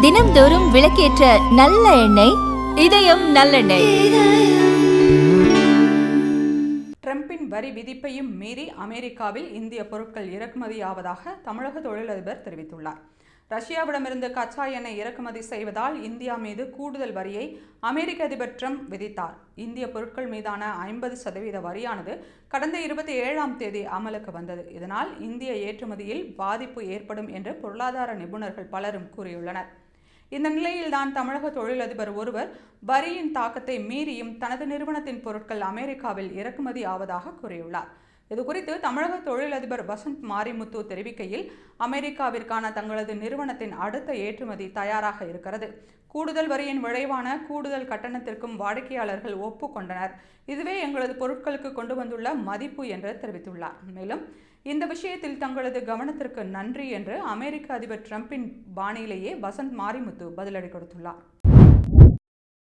தினம்தோறும் விளக்கேற்ற நல்ல எண்ணெய் இதயம் நல்லெண்ணெய். ட்ரம்பின் வரி விதிப்பையும் மீறி அமெரிக்காவில் இந்திய பொருட்கள் இறக்குமதியாவதாக தமிழக தொழிலதிபர் தெரிவித்துள்ளார். ரஷ்யாவிடமிருந்து கச்சா எண்ணெய் இறக்குமதி செய்வதால் இந்தியா மீது கூடுதல் வரியை அமெரிக்க அதிபர் ட்ரம்ப் விதித்தார். இந்திய பொருட்கள் மீதான ஐம்பது சதவீத வரியானது கடந்த இருபத்தி ஏழாம் தேதி அமலுக்கு வந்தது. இதனால் இந்திய ஏற்றுமதியில் பாதிப்பு ஏற்படும் என்று பொருளாதார நிபுணர்கள் பலரும் கூறியுள்ளனர். இந்த நிலையில்தான் தமிழக தொழிலதிபர் ஒருவர் வரியின் தாக்கத்தை மீறியும் தனது நிறுவனத்தின் பொருட்கள் அமெரிக்காவில் இறக்குமதி ஆவதாக கூறியுள்ளார். இது குறித்து தமிழக தொழிலதிபர் வசந்த் மாரிமுத்து தெரிவிக்கையில் அமெரிக்காவிற்கான தங்களது நிறுவனத்தின் அடுத்த ஏற்றுமதி தயாராக இருக்கிறது. கூடுதல் வரியின் விளைவான கூடுதல் கட்டணத்திற்கும் வாடிக்கையாளர்கள் ஒப்புக்கொண்டனர் இதுவே எங்களது பொருட்களுக்கு கொண்டு வந்துள்ள மதிப்பு என்று தெரிவித்துள்ளார். மேலும் இந்த விஷயத்தில் தங்களது கவனத்திற்கு நன்றி என்று அமெரிக்க அதிபர் டிரம்பின் பாணியிலேயே வசந்த் மாரிமுத்து பதிலடி கொடுத்துள்ளார்.